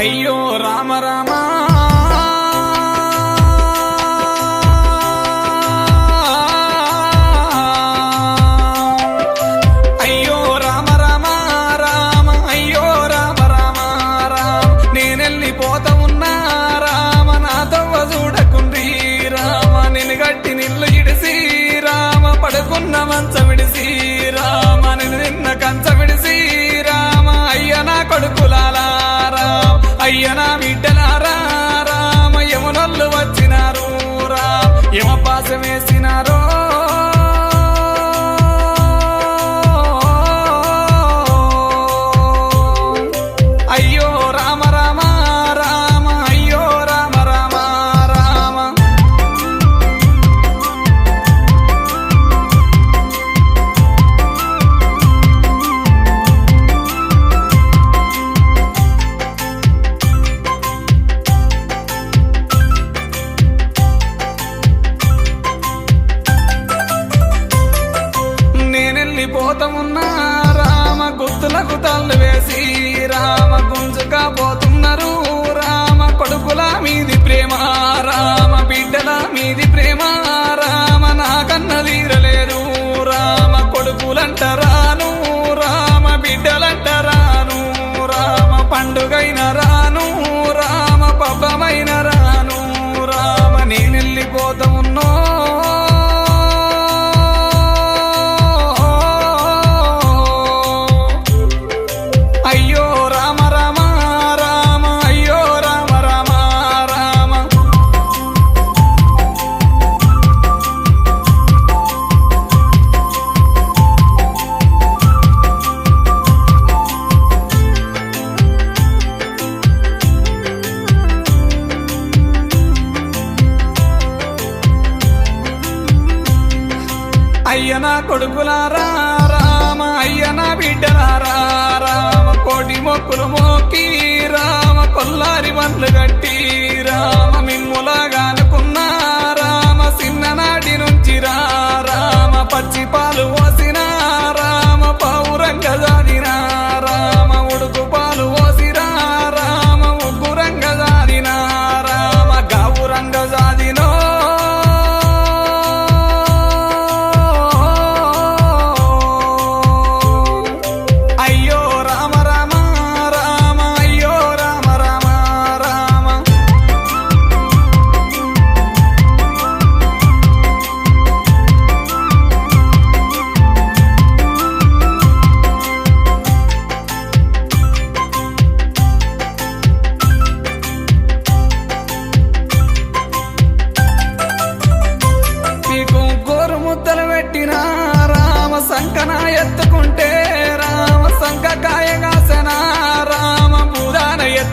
అయ్యో రామ రామ. అయ్యో రామ రామ రామ అయ్యో రామ రామ రామ. నేనెళ్ళిపోతా ఉన్నా రామ నాతో చూడకుండ్రి రామ. నేను గట్టి నిల్లు ఇడిసి రామ. పడుకున్న మంచం It's a. రాను రామ పాపమైన రాను రామ నేను వెళ్ళిపోతాము అయ్యనా కొడుకులారా రామ అయ్యనా బిడ్డలారా రామ కోటి మొక్కులు పక్కన ఎత్తుకుంటే రామ సంఖ సంకకాయ కాసనా రామ పురాణ ఎత్తు